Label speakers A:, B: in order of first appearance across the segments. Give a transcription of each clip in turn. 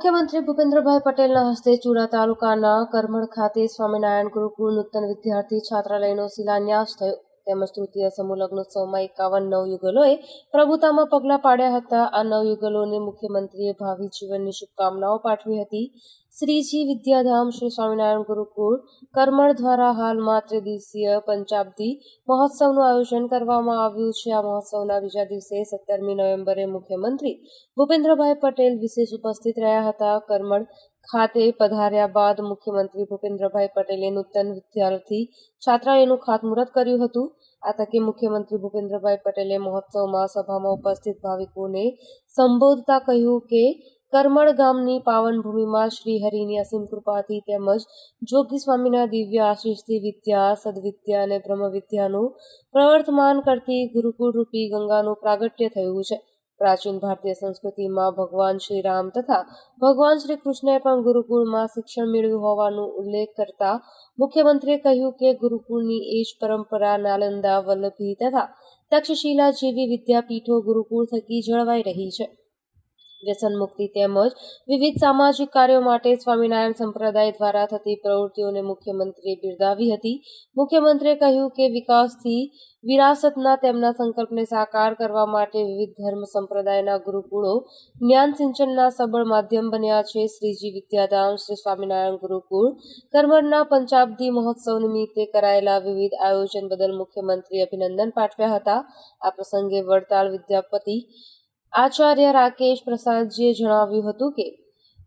A: મુખ્યમંત્રી ભૂપેન્દ્રભાઈ પટેલના હસ્તે ચુડા તાલુકાના કરમણ ખાતે સ્વામિનારાયણ ગુરુકુળ નૂતન વિદ્યાર્થી છાત્રાલયનો શિલાન્યાસ થયો. તેમજ તૃતીય સમૂહ એકાવન નવયુગલોએ પ્રભુતામાં પગલાં પાડ્યા હતા. આ નવયુગલોને મુખ્યમંત્રીએ ભાવિ જીવનની શુભકામનાઓ પાઠવી હતી. શ્રીજી વિદ્યાધામ શ્રી સ્વામિનારાયણ ગુરુકુળ કરમણ દ્વારા હાલમાં ત્રિદિવસીય પંચાબ્દી મહોત્સવનું આયોજન કરવામાં આવ્યું છે. આ મહોત્સવના બીજા દિવસે સત્તરમી નવેમ્બરે મુખ્યમંત્રી ભૂપેન્દ્રભાઈ પટેલ વિશેષ ઉપસ્થિત રહ્યા હતા. કરમણ ખાતે પધાર્યા બાદ મુખ્યમંત્રી ભૂપેન્દ્રભાઈ પટેલે નૂતન વિદ્યાર્થી છાત્રાલયનું ખાતમુહૂર્ત કર્યું હતું. આ તકે મુખ્યમંત્રી ભૂપેન્દ્રભાઈ પટેલે મહોત્સવમાં સભામાં ઉપસ્થિત ભાવિકોને સંબોધતા કહ્યું કે કરમળ ગામની પાવન ભૂમિમાં શ્રી હરિની અસીમ કૃપાથી તેમજ જોગી સ્વામીના દિવ્ય આશીષથી વિદ્યા, સદવિદ્યા અને બ્રહ્મવિદ્યાનું પ્રવર્તમાન કરતી ગુરુકુળ રૂપી ગંગાનું પ્રાગટ્ય થયું છે. પ્રાચીન ભારતીય સંસ્કૃતિમાં ભગવાન શ્રી રામ તથા ભગવાન શ્રી કૃષ્ણએ પણ ગુરુકુળમાં શિક્ષણ મેળવ્યું હોવાનો ઉલ્લેખ કરતા મુખ્યમંત્રીએ કહ્યું કે ગુરુકુળની એ જ પરંપરા નાલંદા, વલ્લભી તથા તક્ષશિલા જેવી વિદ્યાપીઠો ગુરુકુળ થકી જળવાઈ રહી છે. વ્યસન મુક્તિ તેમજ વિવિધ સામાજિક કાર્યો માટે સ્વામિનારાયણ સંપ્રદાય દ્વારા થતી પ્રવૃત્તિઓને મુખ્યમંત્રીએ બિરદાવી હતી. મુખ્યમંત્રીએ કહ્યું કે વિકાસથી વિરાસતના તેમના સંકલ્પને સાકાર કરવા માટે વિવિધ ધર્મ સંપ્રદાયના ગુરુકુળો જ્ઞાન સિંચનના સબળ માધ્યમ બન્યા છે. શ્રીજી વિદ્યાધામ શ્રી સ્વામિનારાયણ ગુરુકુળ કરમળના પંચાબ્દી મહોત્સવ નિમિત્તે કરાયેલા વિવિધ આયોજન બદલ મુખ્યમંત્રી અભિનંદન પાઠવ્યા હતા. આ પ્રસંગે વડતાલ વિદ્યાપતિ આચાર્ય રાકેશ પ્રસાદજીએ જણાવ્યું હતું કે,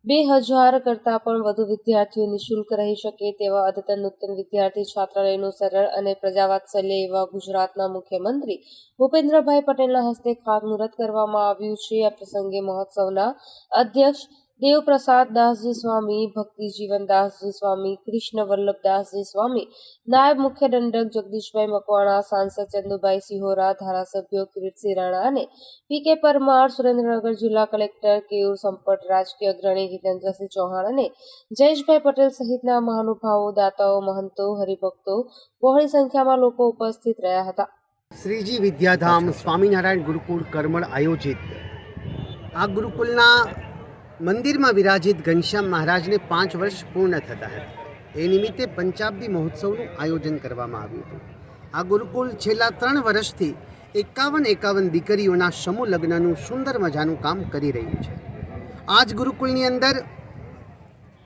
A: બે હજાર કરતાં પણ વધુ વિદ્યાર્થીઓ નિઃશુલ્ક રહી શકે તેવા અદ્યતન નૂતન વિદ્યાર્થી છાત્રાલયનું સરળ અને પ્રજાવાત્સલ્ય એવા ગુજરાતના મુખ્યમંત્રી ભૂપેન્દ્રભાઈ પટેલના હસ્તે ખાતમુહૂર્ત કરવામાં આવ્યું છે. આ પ્રસંગે મહોત્સવના અધ્યક્ષ દેવપ્રસાદ દાસજી સ્વામી, ભક્તિજીવન દાસજી સ્વામી કૃષ્ણ વલ્લભદાસજી સ્વામી, નાયબ મુખ્ય દંડક જગદીશભાઈ મકવાણા, સાંસદ ચંદુભાઈ સિહોરા, ધારાસભ્યો કિરીટસિંહ રાણા અને પી કે પરમાર, સુરેન્દ્રનગર જિલ્લા કલેક્ટર કેયુર સંપટ રાજકીય અગ્રણી હિતેન્દ્રસિંહ ચૌહાણ અને જયેશભાઈ પટેલ સહિતના મહાનુભાવો, દાતાઓ, મહંતો, હરિભક્તો બહોળી સંખ્યામાં લોકો ઉપસ્થિત રહ્યા હતા.
B: શ્રીજી વિદ્યાધામ સ્વામિનારાયણ ગુરુકુળ કરમળ આયોજિત. આ ગુરુકુલના મંદિરમાં વિરાજિત ઘનશ્યામ મહારાજને પાંચ વર્ષ પૂર્ણ થતા હતા. એ નિમિત્તે પંચાબ્દી મહોત્સવનું આયોજન કરવામાં આવ્યું હતું. આ ગુરુકુલ છેલ્લા ત્રણ વર્ષથી એકાવન એકાવન દીકરીઓના સમૂહ લગ્નનું સુંદર મજાનું કામ કરી રહ્યું છે. આ જ ગુરુકુલની અંદર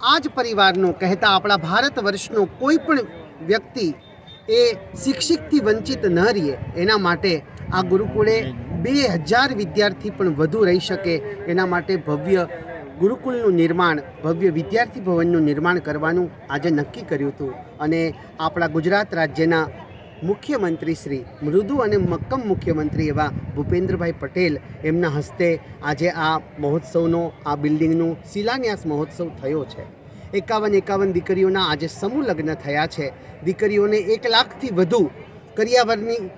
B: આ જ પરિવારનો કહેતા આપણા ભારત વર્ષનો કોઈ પણ વ્યક્તિ એ શિક્ષિતથી વંચિત ન રહીએ, એના માટે આ ગુરુકુળે બે હજાર વિદ્યાર્થી પણ વધુ રહી શકે, એના માટે ભવ્ય ગુરુકુળનું નિર્માણ, ભવ્ય વિદ્યાર્થી ભવનનું નિર્માણ કરવાનું આજે નક્કી કર્યું હતું. અને આપણા ગુજરાત રાજ્યના મુખ્યમંત્રી શ્રી, મૃદુ અને મક્કમ મુખ્યમંત્રી એવા ભૂપેન્દ્રભાઈ પટેલ એમના હસ્તે આજે આ મહોત્સવનો, આ બિલ્ડિંગનું શિલાન્યાસ મહોત્સવ થયો છે. એકાવન એકાવન દીકરીઓના આજે સમૂહ લગ્ન થયા છે. દીકરીઓને એક લાખથી વધુ કરિયાવરની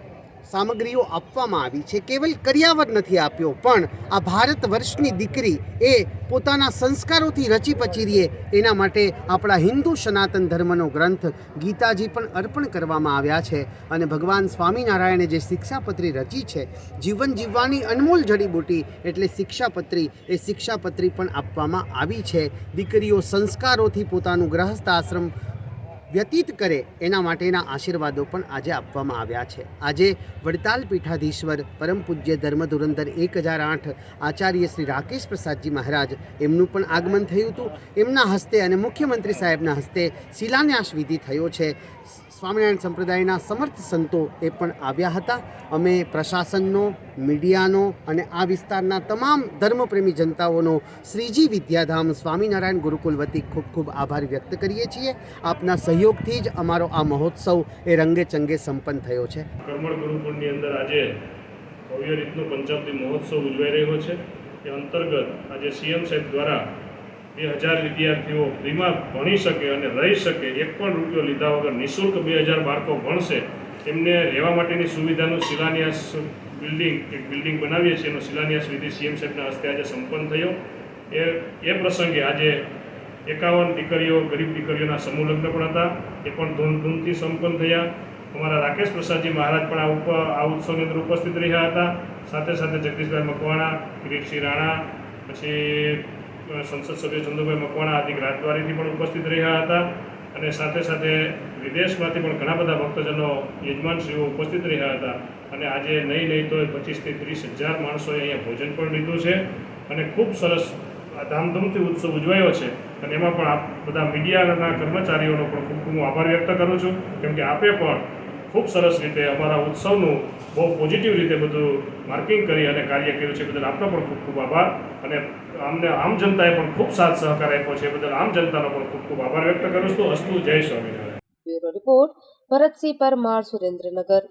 B: સામગ્રીઓ આપવામાં આવી છે. કેવલ કર્યાવર નથી આપ્યો, પણ આ ભારત વર્ષની દીકરી એ પોતાના સંસ્કારોથી રચી પચી રહે એના માટે આપણા હિન્દુ સનાતન ધર્મનો ગ્રંથ ગીતાજી પણ અર્પણ કરવામાં આવ્યા છે. અને ભગવાન સ્વામિનારાયણે જે શિક્ષાપત્રી રચી છે, જીવન જીવવાની અનમોલ જડીબૂટી એટલે શિક્ષાપત્રી, એ શિક્ષાપત્રી પણ આપવામાં આવી છે. દીકરીઓ સંસ્કારોથી પોતાનું ગ્રહસ્થ આશ્રમ વ્યતીત કરે એના માટેના આશીર્વાદો પણ આજે આપવામાં આવ્યા છે. આજે વડતાલ પીઠાધીશ્વર પરમ પૂજ્ય ધર્મ ધુરંધર એક હજાર આઠ આચાર્ય શ્રી રાકેશ પ્રસાદજી મહારાજ એમનું પણ આગમન થયું હતું. એમના હસ્તે અને મુખ્યમંત્રી સાહેબના હસ્તે શિલાન્યાસ વિધિ થયો છે. સ્વામિનારાયણ સંપ્રદાયના સમર્થ સંતો એ પણ આવ્યા હતા. અમે પ્રશાસનનો, મીડિયાનો અને આ વિસ્તારના તમામ ધર્મપ્રેમી જનતાઓનો શ્રીજી વિદ્યાધામ સ્વામિનારાયણ ગુરુકુલ વતી ખૂબ ખૂબ આભાર વ્યક્ત કરીએ છીએ. આપના સહયોગથી જ અમારો આ મહોત્સવ એ રંગે ચંગે સંપન્ન થયો છે.
C: ગુરુકુળની અંદર આજે ભવ્ય રીતનો પંચાબ્દી મહોત્સવ ઉજવાઈ રહ્યો છે. એ અંતર્ગત આજે સીએમ સાહેબ દ્વારા બે હજાર વિદ્યાર્થીઓ ફ્રીમાં ભણી શકે અને રહી શકે, એક પણ રૂપિયો લીધા વગર નિઃશુલ્ક બે હજાર બાળકો ભણશે, એમને રહેવા માટેની સુવિધાનું શિલાન્યાસ બિલ્ડિંગ, એક બિલ્ડિંગ બનાવીએ છીએ, એનો શિલાન્યાસ વિધિ સીએમ સાહેબના હસ્તે આજે સંપન્ન થયો. એ એ પ્રસંગે આજે એકાવન દીકરીઓ, ગરીબ દીકરીઓના સમૂહ પણ હતા, એ પણ ધૂમધૂમથી સંપન્ન થયા. અમારા રાકેશ પ્રસાદજી મહારાજ પણ આ ઉપ, આ ઉત્સવની અંદર ઉપસ્થિત રહ્યા હતા. સાથે સાથે જગદીશભાઈ મકવાણા, કિરીટસિંહ રાણા, પછી સંસદ સભ્ય ચંદુભાઈ મકવાણા આદિક રાજદ્વારીથી પણ ઉપસ્થિત રહ્યા હતા અને સાથે સાથે વિદેશમાંથી પણ ઘણા બધા ભક્તજનો, યજમાનશ્રીઓ ઉપસ્થિત રહ્યા હતા. અને આજે નહીં નહીં તો પચીસથી ત્રીસ હજાર માણસોએ અહીંયા ભોજન પણ લીધું છે અને ખૂબ સરસ આ ધામધૂમથી ઉત્સવ ઉજવાયો છે. અને એમાં પણ આપ બધા મીડિયાના કર્મચારીઓનો પણ ખૂબ ખૂબ હું આભાર વ્યક્ત કરું છું. કેમ કે આપે પણ ખૂબ સરસ રીતે અમારા ઉત્સવનું બહુ પોઝિટિવ રીતે બધું માર્કિંગ કરી અને કાર્ય કર્યું છે. બદલ આપનો પણ ખૂબ ખૂબ આભાર અને અમને આમ જનતાએ પણ ખૂબ સાથ સહકાર આપ્યો છે. બદલ આમ જનતાનો પણ ખૂબ ખૂબ આભાર વ્યક્ત કરું છું. અસ્તુ જય સ્વામિનારાયણ.
A: રિપોર્ટ ભરતસિંહ પરમાર સુરેન્દ્રનગર.